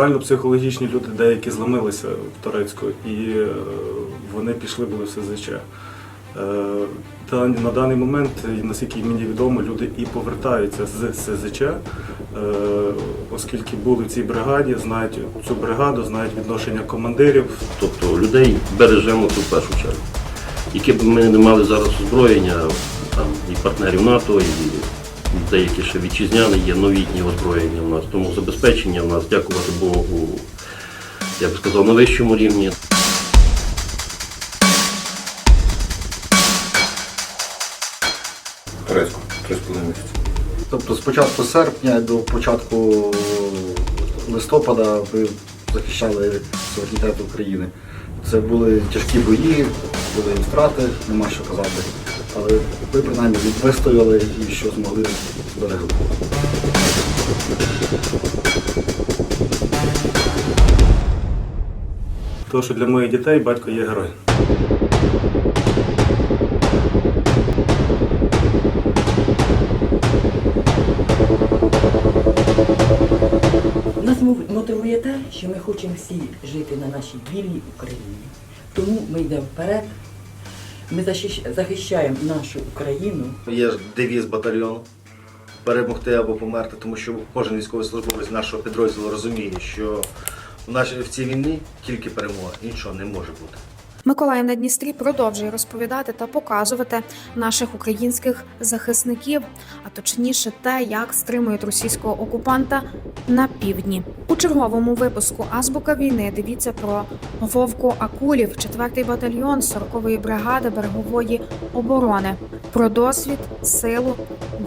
морально-психологічні люди деякі зламилися в Торецьку, і е, вони пішли були в СЗЧ. Е, на даний момент, наскільки мені відомо, люди і повертаються з СЗЧ, е, оскільки були в цій бригаді, знають цю бригаду, знають відношення командирів. Тобто людей бережемо в першу чергу. Яке б ми не мали зараз озброєння, там і партнерів НАТО, і деякі ще вітчизняні є новітні озброєння в нас. Тому забезпечення в нас, дякувати Богу, я б сказав, на вищому рівні. Турецьку, три з половиною місяці. Тобто з початку серпня до початку листопада ви захищали суверенітет України. Це були тяжкі бої, були і втрати, нема що казати. Але ви принаймні вистояли і що змогли зберегли. Тому що для моїх дітей батько є герой. Нас мотивує те, що ми хочемо всі жити на нашій вільній Україні. Тому ми йдемо вперед, ми захищаємо нашу Україну. Є ж девіз батальйону перемогти або померти, тому що кожен військовослужбовець нашого підрозділу розуміє, що в цій війні тільки перемога, нічого не може бути. Миколаїв на Дністрі продовжує розповідати та показувати наших українських захисників, а точніше те, як стримують російського окупанта на півдні. У черговому випуску Азбука війни дивіться про Вовку Акулів, 4-й батальйон 40-ї бригади берегової оборони, про досвід, силу,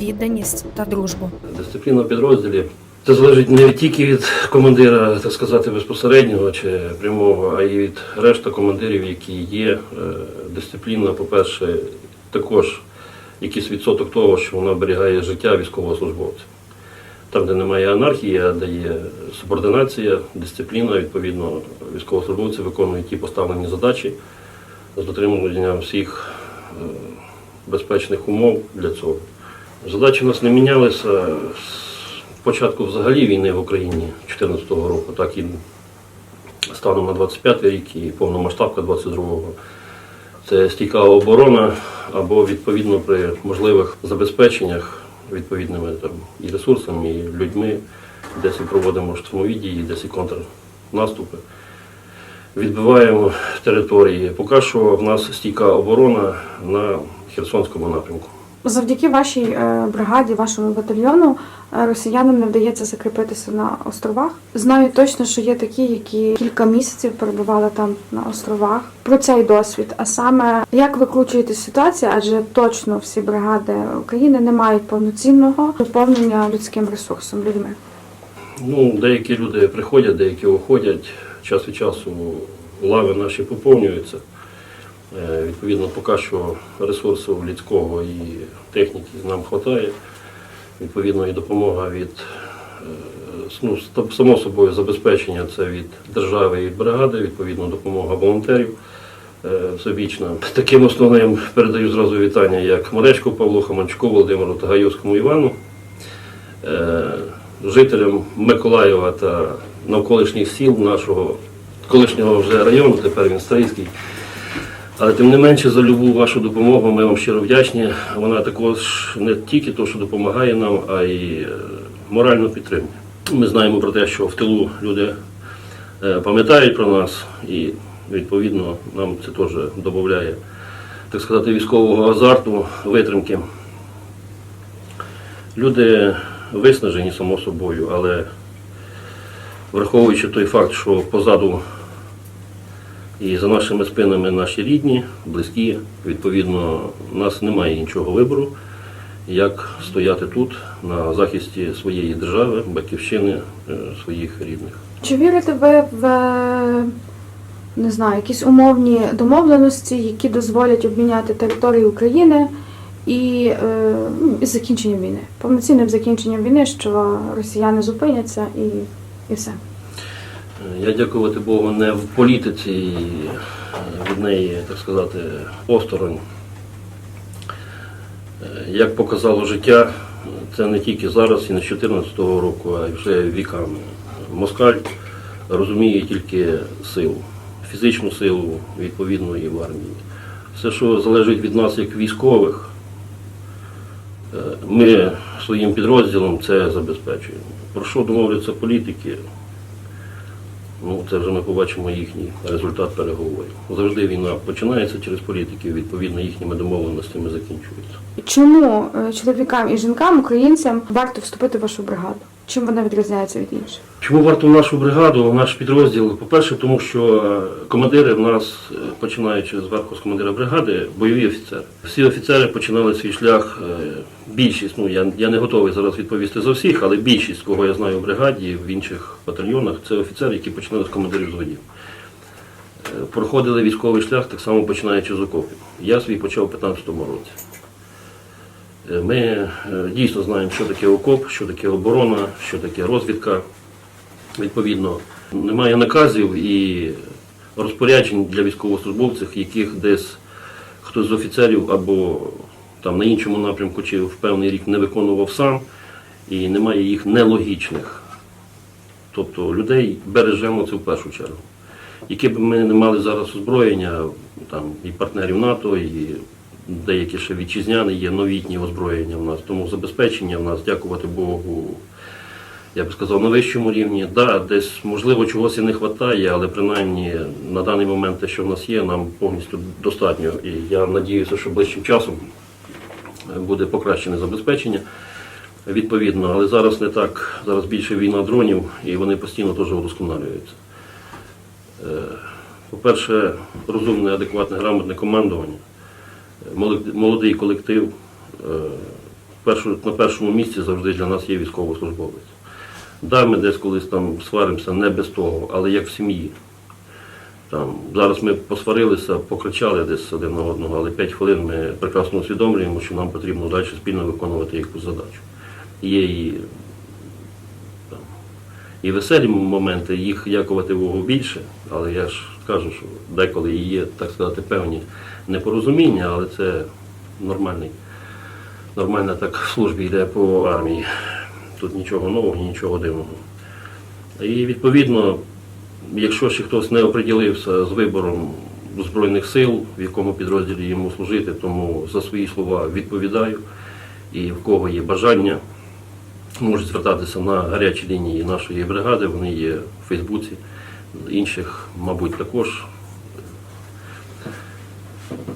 відданість та дружбу. Дисципліна в підрозділі. Це залежить не тільки від командира, так сказати, безпосереднього чи прямого, а й від решта командирів, які є. Е, Дисципліна, по-перше, також якийсь відсоток того, що вона оберігає життя військовослужбовця. Там, де немає анархії, а де є субординація, дисципліна, відповідно, військовослужбовці виконують ті поставлені задачі з дотриманням всіх е, безпечних умов для цього. Задачі у нас не мінялися початку взагалі війни в Україні 2014 року, так і станом на 25 рік і повномасштабка 22-го. Це стійка оборона або відповідно при можливих забезпеченнях відповідними там, і ресурсами, і людьми, десь проводимо штурмові дії, десь і контрнаступи. Відбиваємо території. Поки що в нас стійка оборона на Херсонському напрямку. Завдяки вашій е, бригаді, вашому батальйону, е, росіянам не вдається закріпитися на островах. Знаю точно, що є такі, які кілька місяців перебували там на островах. Про цей досвід. А саме як викручуєте ситуацію, адже точно всі бригади України не мають повноцінного доповнення людським ресурсом людьми. Ну, деякі люди приходять, деякі уходять. Час від часу лави наші поповнюються. Е, Відповідно, поки що ресурсу людського і техніки нам вистачає. Відповідно, і допомога від е, ну, само собою забезпечення це від держави і бригади, відповідно, допомога волонтерів е, всебічна. Таким основним передаю зразу вітання як Маречку Павлу, Хаманчуку Володимиру та Гайовському Івану. Жителям Миколаєва та навколишніх сіл нашого колишнього вже району, тепер він Стрийський. Але тим не менше за любу вашу допомогу ми вам щиро вдячні. Вона також не тільки то, що допомагає нам, а й е, морально підтримує. Ми знаємо про те, що в тилу люди е, пам'ятають про нас і відповідно нам це теж додає, так сказати, військового азарту, витримки. Люди виснажені, само собою, але враховуючи той факт, що позаду і за нашими спинами наші рідні, близькі, відповідно, у нас немає іншого вибору, як стояти тут на захисті своєї держави, батьківщини, е, своїх рідних. Чи вірите ви в е, не знаю, якісь умовні домовленості, які дозволять обміняти територію України і, е, ну, із закінченням війни, повноцінним закінченням війни, що росіяни зупиняться і, і все? Я дякувати Богу не в політиці і від неї, так сказати, осторонь. Е, Як показало життя, це не тільки зараз і не з 2014 року, а й вже віками. Москаль розуміє тільки силу, фізичну силу відповідно і в армії. Все, що залежить від нас як військових, е, ми своїм підрозділом це забезпечуємо. Про що домовляться політики? Ну, це вже ми побачимо їхній результат переговорів. Завжди війна починається через політиків, відповідно їхніми домовленостями закінчується. Чому е, чоловікам і жінкам, українцям варто вступити в вашу бригаду? Чим вона відрізняється від інших? Чому варто нашу бригаду, наш підрозділ? По-перше, тому що е, командири в нас, е, починаючи зверху з командира бригади, бойові офіцери. Всі офіцери починали свій шлях. е, Більшість, ну я, я не готовий зараз відповісти за всіх, але більшість, кого я знаю в бригаді, в інших батальйонах, це офіцери, які починали з командирів зводів. Проходили військовий шлях так само починаючи з окопів. Я свій почав у 15 році. Е, Ми е, дійсно знаємо, що таке окоп, що таке оборона, що таке розвідка. Відповідно, немає наказів і розпоряджень для військовослужбовців, яких десь хтось з офіцерів або там на іншому напрямку чи в певний рік не виконував сам, і немає їх нелогічних. Тобто людей бережемо це в першу чергу. Яке б ми не мали зараз озброєння, там і партнерів НАТО, і деякі ще вітчизняні є новітні озброєння в нас, тому забезпечення в нас, дякувати Богу, я б сказав, на вищому рівні. Да, десь можливо чогось і не вистачає, але принаймні на даний момент те, що в нас є, нам повністю достатньо. І я надіюся, що ближчим часом буде покращене забезпечення. Відповідно, але зараз не так. Зараз більше війна дронів, і вони постійно теж удосконалюються. Е, По-перше, розумне, адекватне, грамотне командування, молодий колектив. Е, На першому місці завжди для нас є військовослужбовець. Да, ми десь колись там сваримося не без того, але як в сім'ї. Там, зараз ми посварилися, покричали десь один на одного, але 5 хвилин ми прекрасно усвідомлюємо, що нам потрібно далі спільно виконувати якусь задачу. Є і, там, і веселі моменти, їх дякувати Богу більше, але я ж кажу, що деколи є, так сказати, певні непорозуміння, але це нормальний, нормально так в йде по армії. Тут нічого нового, нічого дивного. І відповідно, якщо ще хтось не оприділився з вибором Збройних сил, в якому підрозділі йому служити, тому за свої слова відповідаю. І в кого є бажання, можуть звертатися на гарячі лінії нашої бригади, вони є в Фейсбуці, інших, мабуть, також.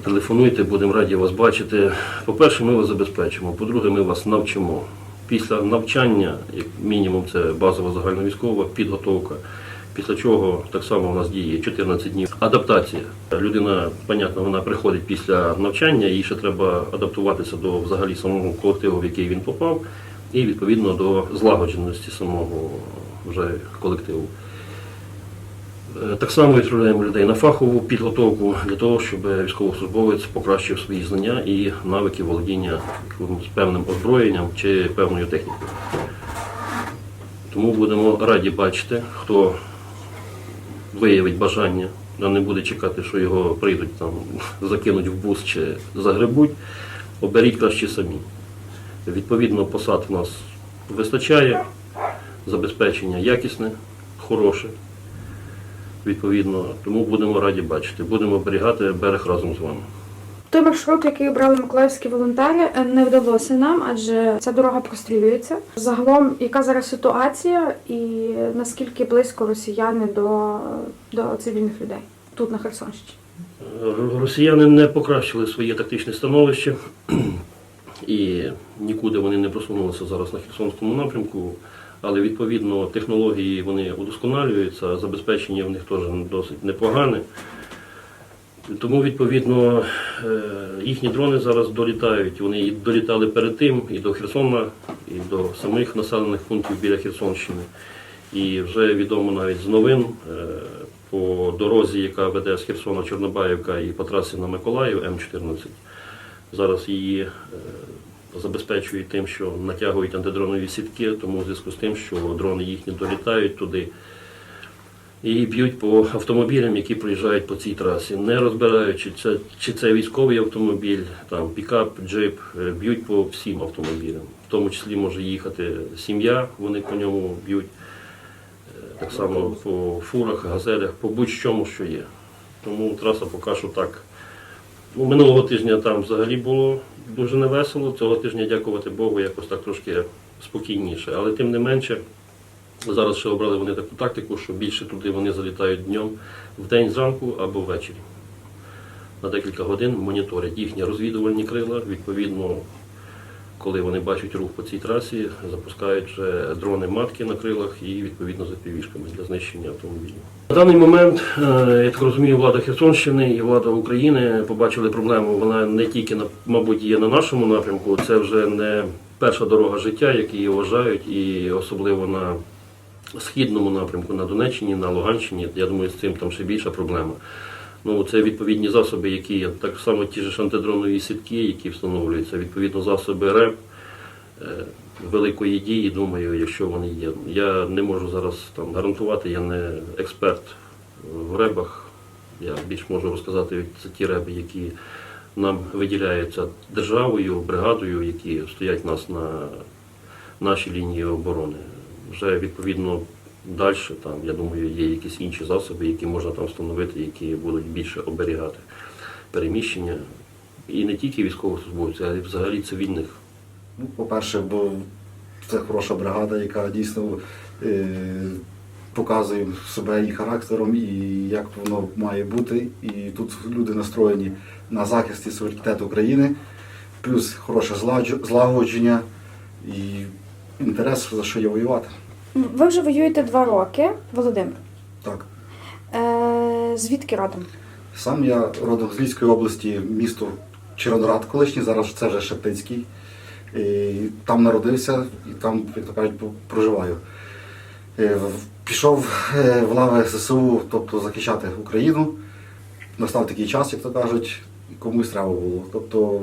Телефонуйте, будемо раді вас бачити. По-перше, ми вас забезпечимо. По-друге, ми вас навчимо. Після навчання, як мінімум, це базова загальновійськова підготовка. Після чого так само у нас діє 14 днів. Адаптація. Людина, понятно, вона приходить після навчання, їй ще треба адаптуватися до взагалі самого колективу, в який він попав, і відповідно до злагодженості самого вже колективу. Е, Так само відправляємо людей на фахову підготовку для того, щоб військовослужбовець покращив свої знання і навики володіння якимось певним озброєнням чи певною технікою. Тому будемо раді бачити, хто виявить бажання, а не буде чекати, що його прийдуть там, закинуть в бус чи загребуть. Оберіть краще самі. Відповідно, посад в нас вистачає, забезпечення якісне, хороше. Відповідно, тому будемо раді бачити. Будемо оберігати берег разом з вами. Той маршрут, який обрали миколаївські волонтери, е, не вдалося нам, адже ця дорога прострілюється. Загалом, яка зараз ситуація, і наскільки близько росіяни до, до цивільних людей тут на Херсонщині? Росіяни не покращили своє тактичне становище і нікуди вони не просунулися зараз на Херсонському напрямку. Але відповідно технології вони удосконалюються, забезпечення в них теж досить непогане. Тому, відповідно, е, їхні дрони зараз долітають. Вони і долітали перед тим і до Херсона, і до самих населених пунктів біля Херсонщини. І вже відомо навіть з новин е, по дорозі, яка веде з Херсона Чорнобаївка і по трасі на Миколаїв М14. Зараз її е, забезпечують тим, що натягують антидронові сітки, тому в зв'язку з тим, що дрони їхні долітають туди і б'ють по автомобілям, які проїжджають по цій трасі, не розбираючи, це, чи це військовий автомобіль, там пікап, джип, е, б'ють по всім автомобілям. В тому числі може їхати сім'я, вони по ньому б'ють. Е, так само по фурах, газелях, по будь-чому, що є. Тому траса поки що так. Ну, минулого тижня там взагалі було дуже невесело. Цього тижня, дякувати Богу, якось так трошки спокійніше. Але тим не менше, зараз ще обрали вони таку тактику, що більше туди вони залітають днем в день зранку або ввечері. На декілька годин моніторять їхні розвідувальні крила. Відповідно, коли вони бачать рух по цій трасі, запускають дрони матки на крилах і відповідно за півішками для знищення автомобілів. На даний момент, е, я так розумію, влада Херсонщини і влада України побачили проблему. Вона не тільки мабуть є на нашому напрямку. Це вже не перша дорога життя, як її вважають, і особливо на східному напрямку, на Донеччині, на Луганщині. Я думаю, з цим там ще більша проблема. Ну, це відповідні засоби, які є, так само ті ж антидронові сітки, які встановлюються, відповідно засоби РЕП е, великої дії, думаю, якщо вони є. Я не можу зараз там гарантувати, я не експерт в ребах. Я більш можу розказати це ті реби, які нам виділяються державою, бригадою, які стоять нас на нашій лінії оборони. Вже відповідно далі там, я думаю, є якісь інші засоби, які можна там встановити, які будуть більше оберігати переміщення. І не тільки військовослужбовців, а й взагалі цивільних Ну, по-перше, бо це хороша бригада, яка дійсно е, показує себе і характером, і як воно має бути. І тут люди настроєні на захист і суверенітет України, плюс хороше злагодження і інтерес, за що є воювати. Ви вже воюєте два роки, Володимир. Так. Е, звідки родом? Сам я родом з Львівської області, місто Червоноград колишній, зараз це вже Шептицький. І там народився і там, як то кажуть, проживаю. Е, Пішов е, в лави ССУ, тобто захищати Україну. Настав такий час, як то кажуть, комусь треба було. Тобто,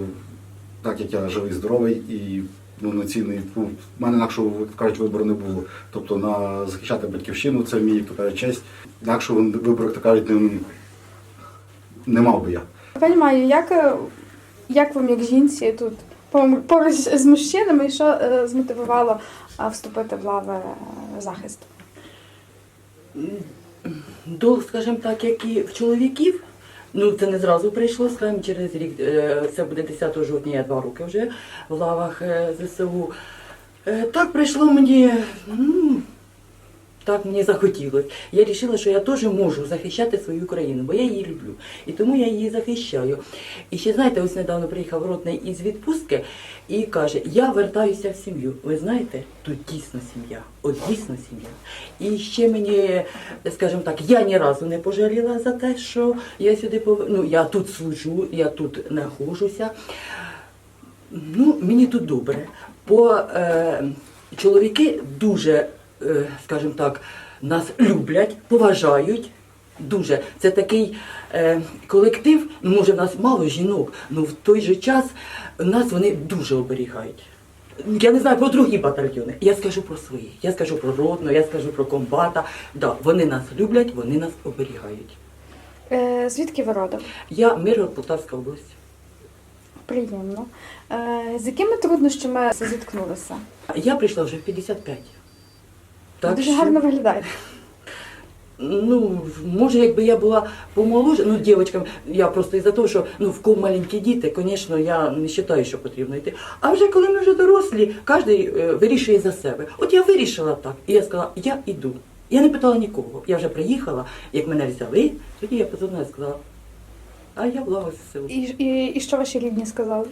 так як я живий, здоровий і повноцінний, ну, в мене інакшого, кажуть, вибору не було. Тобто на захищати батьківщину це мій, кажуть, честь. Інакшого вибору, то кажуть, не, не мав би я. Пані Маю, як, е, як вам як жінці тут поруч з мужчинами, і що е, змотивувало е, вступити в лави захисту? До, скажімо так, як і в чоловіків, ну це не зразу прийшло, скажімо, через рік, е, це буде 10 жовтня, я два роки вже в лавах е, ЗСУ. Е, Так прийшло мені, ну, так мені захотілося. Я вирішила, що я теж можу захищати свою країну, бо я її люблю. І тому я її захищаю. І ще знаєте, ось недавно приїхав ротний із відпустки і каже: Я вертаюся в сім'ю. Ви знаєте, тут дійсно сім'я, от дійсно сім'я. І ще мені, скажімо так, я ні разу не пожаліла за те, що я сюди пов... ну, я тут служу, я тут знаходжуся. Ну, мені тут добре. Бо е, чоловіки дуже, скажімо так, нас люблять, поважають. Дуже. Це такий е, колектив, ну може в нас мало жінок, але в той же час нас вони дуже оберігають. Я не знаю про другі батальйони. Я скажу про свої. Я скажу про родну, я скажу про комбата. Да, вони нас люблять, вони нас оберігають. Е, звідки ви родом? Я Миргород, Полтавська область. Приємно. Е, з якими труднощами зіткнулися? Я прийшла вже в 55. Ви дуже що- гарно виглядаєте. Ну, може, якби я була помоложе, ну, дівчаткам, я просто із-за того, що ну, в кого маленькі діти, звісно, я не вважаю, що потрібно йти. А вже коли ми вже дорослі, кожен вирішує за себе. От я вирішила так, і я сказала, я йду. Я не питала нікого. Я вже приїхала, як мене взяли, тоді я позвонила і сказала, а я була ось село. І, і, і що ваші рідні сказали?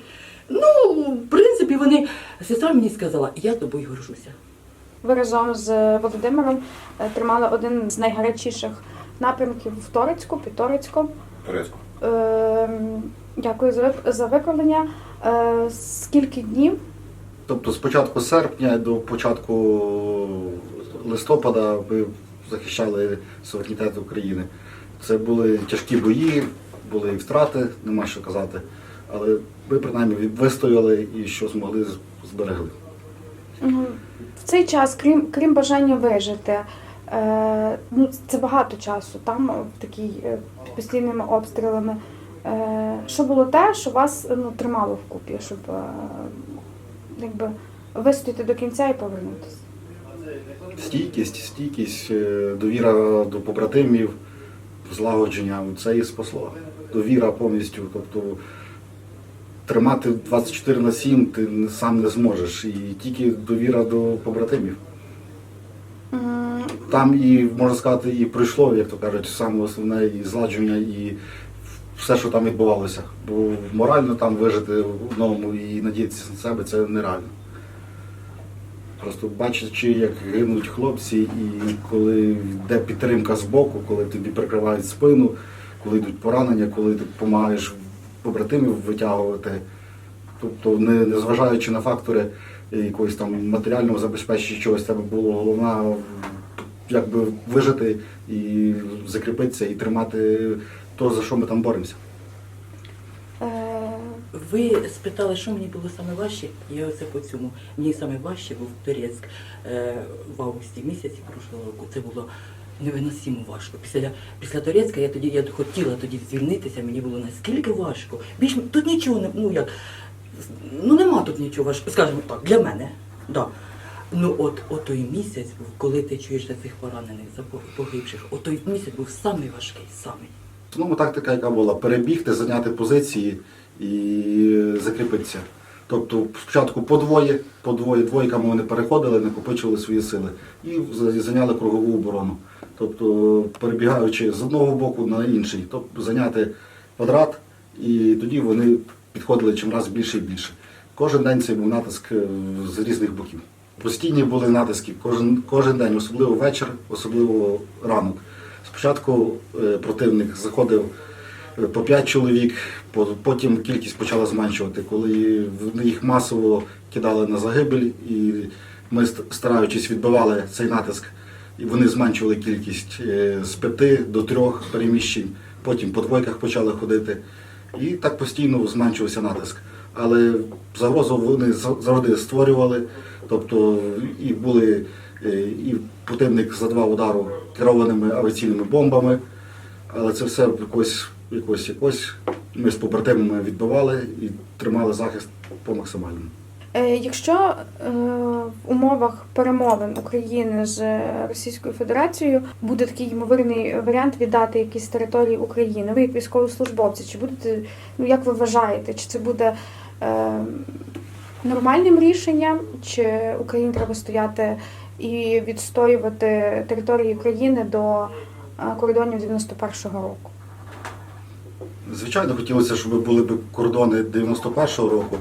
Ну, в принципі, вони, сестра мені сказала, я тобою горжуся. Ви разом з Володимиром е, тримали один з найгарячіших напрямків в Торецьку, під Торецьком. Турецьку. Ем, Дякую за викладення. Е, Скільки днів? Тобто з початку серпня до початку листопада ви захищали суверенітет України. Це були тяжкі бої, були і втрати, нема що казати. Але ви принаймні вистояли і що змогли зберегли. В цей час, крім, крім бажання вижити, е, ну, це багато часу, там е, в такій е, під постійними обстрілами. Е, що було те, що вас ну, тримало вкупі, щоб е, якби, вистояти до кінця і повернутися? стійкість, стійкість, е, довіра до побратимів, злагодження, це і спасло. Довіра повністю. Тобто тримати 24 на 7 ти сам не зможеш. І тільки довіра до побратимів. Там і, можна сказати, і пройшло, як то кажуть, саме основне і зладження, і все, що там відбувалося. Бо морально там вижити в одному і надіятися на себе це нереально. Просто бачачи, як гинуть хлопці, і коли йде підтримка з боку, коли тобі прикривають спину, коли йдуть поранення, коли ти допомагаєш побратимів витягувати. Тобто, не, не зважаючи на фактори якогось там матеріального забезпечення чогось, тебе було головна якби вижити і закріпитися і тримати то, за що ми там боремося. е, Ви спитали, що мені було саме важче, я оце по цьому. Мені саме важче був Турецьк е, в августі місяці прошлого року. Це було невиносимо важко. Після, після Турецька я тоді я хотіла тоді звільнитися, мені було наскільки важко. Більш тут нічого не ну як ну нема тут нічого важкого, скажімо так, для мене. Да. Ну от, от той місяць був, коли ти чуєш за цих поранених, за погибших, от той місяць був самий важкий, самий. Основному тактика, яка була перебігти, зайняти позиції і закріпитися. Тобто спочатку по двоє, по двоє, двойками вони переходили, накопичували свої сили і зайняли кругову оборону. Тобто перебігаючи з одного боку на інший, тобто зайняти квадрат, і тоді вони підходили чим раз більше і більше. Кожен день цей був натиск е, з різних боків. Постійні були натиски кожен, кожен день, особливо вечір, особливо ранок. Спочатку е, противник заходив е, по 5 чоловік, по- потім кількість почала зменшувати, коли їх масово кидали на загибель, і ми, стараючись, відбивали цей натиск, і вони зменшували кількість е, з 5 до 3 переміщень, потім по двойках почали ходити. І так постійно зменшувався натиск. Але загрозу вони завжди створювали. Тобто і були е, і противник за два удару керованими авіаційними бомбами, але це все якось, якось, якось ми з побратимами відбивали і тримали захист по максимальному. Е, Якщо е, в умовах перемовин України з Російською Федерацією буде такий ймовірний варіант віддати якісь території України, ви як військовослужбовці, чи будете, ну як ви вважаєте, чи це буде е, нормальним рішенням, чи Україні треба стояти і відстоювати території України до кордонів 91-го року? Звичайно, хотілося, щоб були б кордони 91-го року,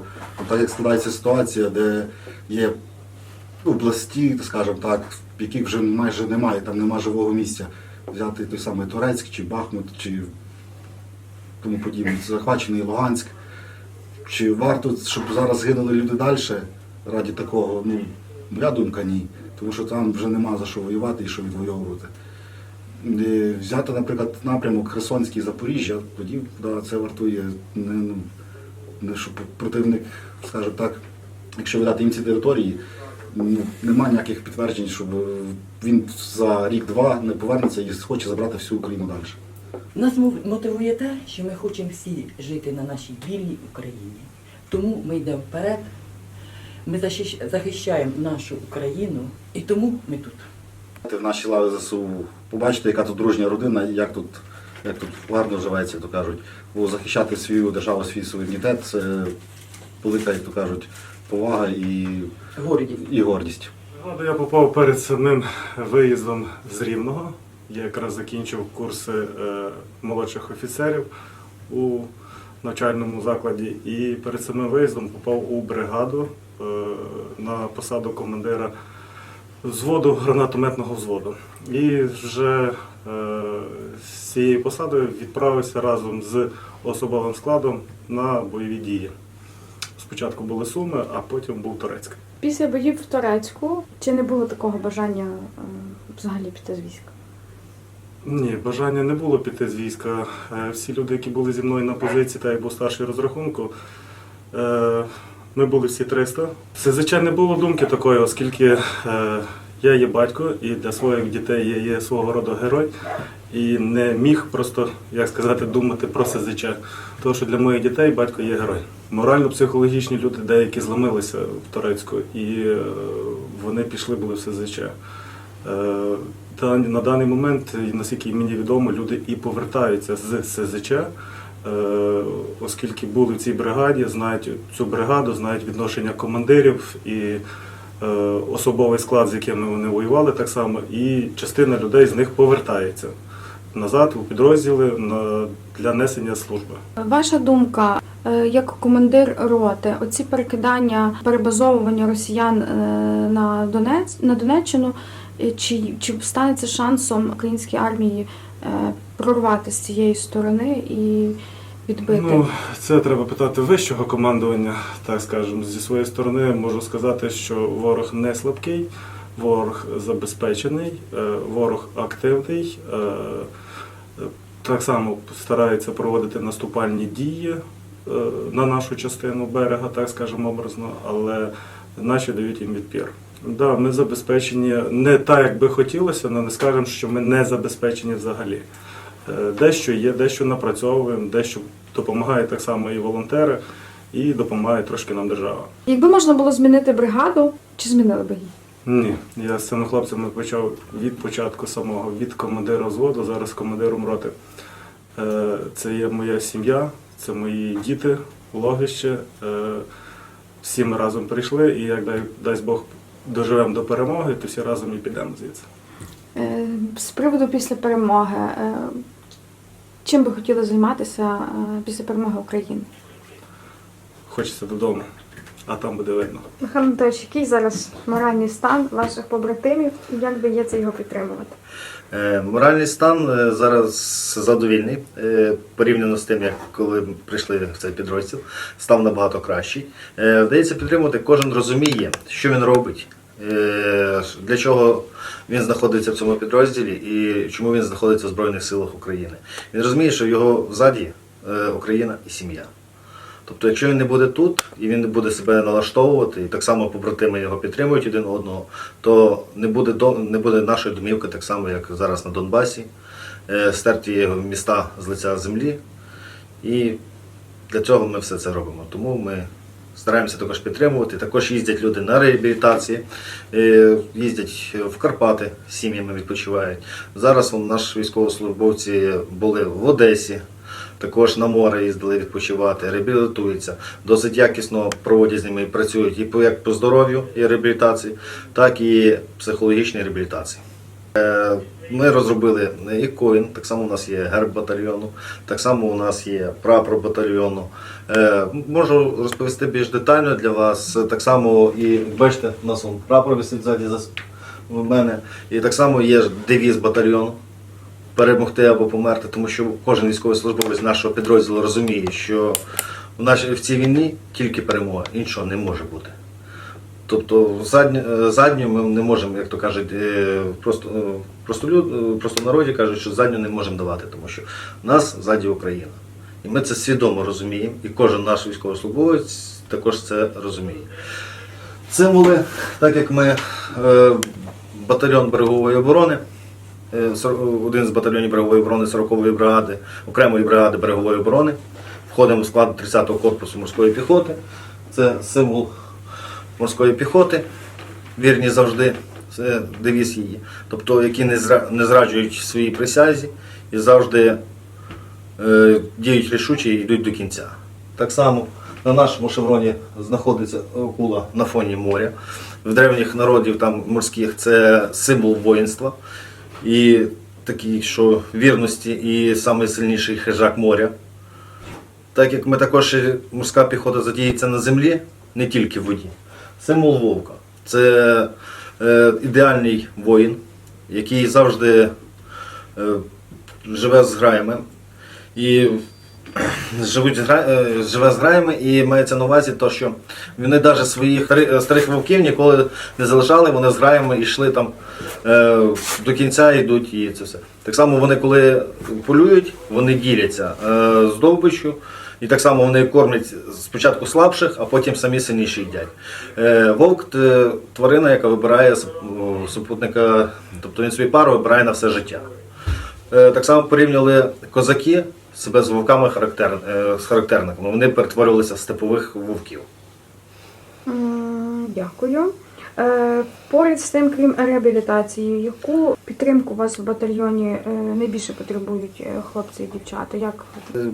так як складається ситуація, де є області, скажімо так, в яких вже майже немає, там нема живого місця. Взяти той самий Турецьк чи Бахмут, чи тому подібне, захвачений Луганськ. Чи варто, щоб зараз гинули люди далі раді такого? Ну, моя думка ні. Тому що там вже нема за що воювати і що відвоювати. Е, Взяти, наприклад, напрямок Херсонський Запоріжжя, тоді да, це вартує не, ну, не щоб противник, скажімо так, якщо видати їм ці території, ну, нема ніяких підтверджень, щоб він за рік-два не повернеться і хоче забрати всю Україну далі. Нас мотивує те, що ми хочемо всі жити на нашій вільній Україні. Тому ми йдемо вперед, ми захищаємо нашу Україну, і тому ми тут. Ти в нашій лаві ЗСУ побачити, яка тут дружня родина, як тут, як тут гарно живеться, як то кажуть. Бо захищати свою державу, свій суверенітет це велика, як то кажуть, повага і, Горді. і гордість. Бригаду я попав перед самим виїздом з Рівного. Я якраз закінчив курси е, молодших офіцерів у навчальному закладі і перед самим виїздом попав у бригаду е, на посаду командира взводу гранатометного взводу. І вже е, з цією посадою відправився разом з особовим складом на бойові дії. Спочатку були Суми, а потім був Турецьк. Після боїв в Турецьку чи не було такого бажання е, взагалі піти з війська? Ні, бажання не було піти з війська. Е, Всі люди, які були зі мною на позиції, та як був старший розрахунку, ми були всі 300. Це, звичайно, не було думки такої, оскільки е, я є батько і для своїх дітей я є свого роду герой. І не міг просто, як сказати, думати про СЗЧ. Тому що для моїх дітей батько є герой. Морально-психологічні люди деякі зламилися в Турецьку, і е, вони пішли були в СЗЧ. Е, та на даний момент, наскільки мені відомо, люди і повертаються з СЗЧ, оскільки були в цій бригаді, знають цю бригаду, знають відношення командирів і е, особовий склад, з якими вони воювали так само, і частина людей з них повертається назад у підрозділи для несення служби. Ваша думка, е, як командир роти, оці перекидання, перебазовування росіян е, на Донець на Донеччину, е, чи, чи станеться шансом українській армії е, прорвати з цієї сторони і відбити? Ну, це треба питати вищого командування, так скажемо. Зі своєї сторони можу сказати, що ворог не слабкий, ворог забезпечений, е, ворог активний. е, Так само старається проводити наступальні дії е, на нашу частину берега, так скажемо образно, але наші дають їм відпір. Да, ми забезпечені не так, як би хотілося, але не скажемо, що ми не забезпечені взагалі. Е, Дещо є, дещо напрацьовуємо, дещо допомагають так само і волонтери, і допомагає трошки нам держава. Якби можна було змінити бригаду, чи змінили би її? Ні, я з цими хлопцями почав від початку самого, від командира взводу, зараз командиром роти. Е, Це є моя сім'я, це мої діти, логище. Е, Всі ми разом прийшли, і як дай, дасть Бог доживемо до перемоги, то всі разом і підемо звідси. Е, З приводу після перемоги, е, чим би хотіли займатися е, після перемоги України? Хочеться додому, а там буде видно. Михайло Анатолійович, який зараз моральний стан ваших побратимів і як вдається його підтримувати? Е, Моральний стан е, зараз задовільний е, порівняно з тим, як коли прийшли в цей підрозділ, став набагато кращий. Е, Вдається підтримувати, кожен розуміє, що він робить, е, для чого він знаходиться в цьому підрозділі і чому він знаходиться в Збройних силах України. Він розуміє, що його ззаді е, Україна і сім'я. Тобто, якщо він не буде тут і він не буде себе налаштовувати, і так само побратими його підтримують один одного, то не буде не буде нашої домівки так само, як зараз на Донбасі, е, стерті його міста з лиця землі. І для цього ми все це робимо. Тому ми стараємося також підтримувати. Також їздять люди на реабілітації, е, їздять в Карпати, сім'ями відпочивають. Зараз вон, наші військовослужбовці були в Одесі. Також на море їздили відпочивати, реабілітуються, досить якісно проводять з ними і працюють і по як по здоров'ю і реабілітації, так і психологічній реабілітації. Е, Ми розробили і коін, так само у нас є герб батальйону, так само у нас є прапор батальйону. Е, Можу розповісти більш детально для вас. Так само і бачите, у нас прапор висить ззаді за в мене. І так само є девіз батальйону перемогти або померти, тому що кожен військовослужбовець нашого підрозділу розуміє, що в, нашій, в цій війні тільки перемога, іншого не може бути. Тобто задню, задню ми не можемо, як то кажуть, е, просто, е, просто, люд, е, просто народі кажуть, що задню не можемо давати, тому що в нас ззаді Україна. І ми це свідомо розуміємо, і кожен наш військовослужбовець також це розуміє. Символи, так як ми е, батальйон берегової оборони, е, один з батальйонів берегової оборони 40-ї бригади, окремої бригади берегової оборони, входимо в склад 30-го корпусу морської піхоти. Це символ морської піхоти, вірні завжди, девіз її. Тобто, які не зраджують своїй присязі і завжди е, діють рішуче і йдуть до кінця. Так само на нашому шевроні знаходиться акула на фоні моря. В древніх народів там морських це символ воїнства і такий, що вірності і найсильніший хижак моря. Так як ми також морська піхота задіється на землі, не тільки в воді. Символ вовка це е, ідеальний воїн, який завжди е, живе з граями. І живуть з е, живе з граями і мається на увазі, то, що вони навіть своїх старих вовків ніколи не залишали, вони з граями йшли там е, до кінця йдуть і це все. Так само вони, коли полюють, вони діляться е, здобичю. І так само вони кормлять спочатку слабших, а потім самі сильніші їдять. Е, Вовк тварина, яка вибирає суп- супутника, тобто він свою пару вибирає на все життя. Е, Так само порівняли козаки себе з вовками характер, е, з характерниками. Вони перетворювалися в степових вовків. М, Дякую. Е, Поряд з тим, крім реабілітації, яку підтримку у вас в батальйоні е, найбільше потребують е, хлопці і дівчата? Як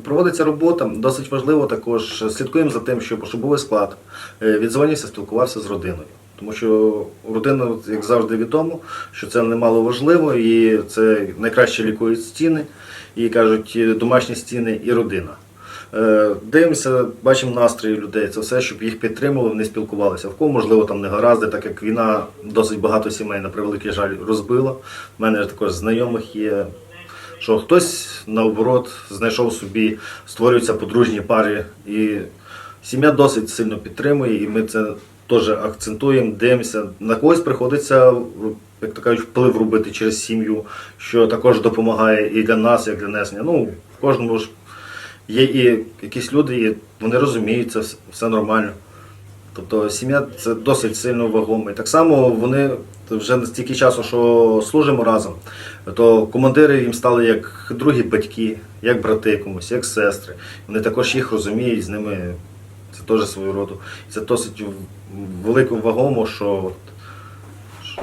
Проводиться робота, досить важливо також. Слідкуємо за тим, щоб особовий склад е, відзвонився, спілкувався з родиною. Тому що родина, як завжди відомо, що це немало важливо, і це найкраще лікують стіни, і кажуть, домашні стіни і родина. Е, Дивимося, бачимо настрої людей. Це все, щоб їх підтримували, вони спілкувалися. В кого, можливо, там не гаразди, так як війна досить багато сімей, на превеликий жаль, розбила. У мене також знайомих є що хтось наоборот знайшов собі, створюються подружні пари, і сім'я досить сильно підтримує, і ми це теж акцентуємо, дивимося. На когось приходиться, як то кажуть, вплив робити через сім'ю, що також допомагає і для нас, як для несення. Ну, в кожному ж є і якісь люди, і вони розуміють це, все- нормально. Тобто сім'я це досить сильно вагомо. Так само вони вже стільки часу, що служимо разом, то командири їм стали як другі батьки, як брати комусь, як сестри. Вони також їх розуміють, з ними це теж свою роду. Це досить в- велико вагомо, що, що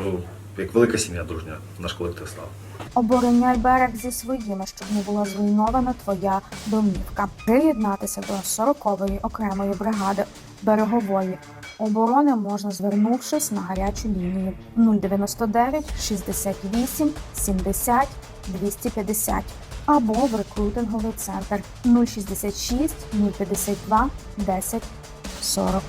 як велика сім'я дружня, наш колектив став. Обороняй берег зі своїми, щоб не була зруйнована твоя домівка. Приєднатися до 40-ї окремої бригади берегової оборони можна звернувшись на гарячу лінію 099 68 70 250 або в рекрутинговий центр 066 052 10 40.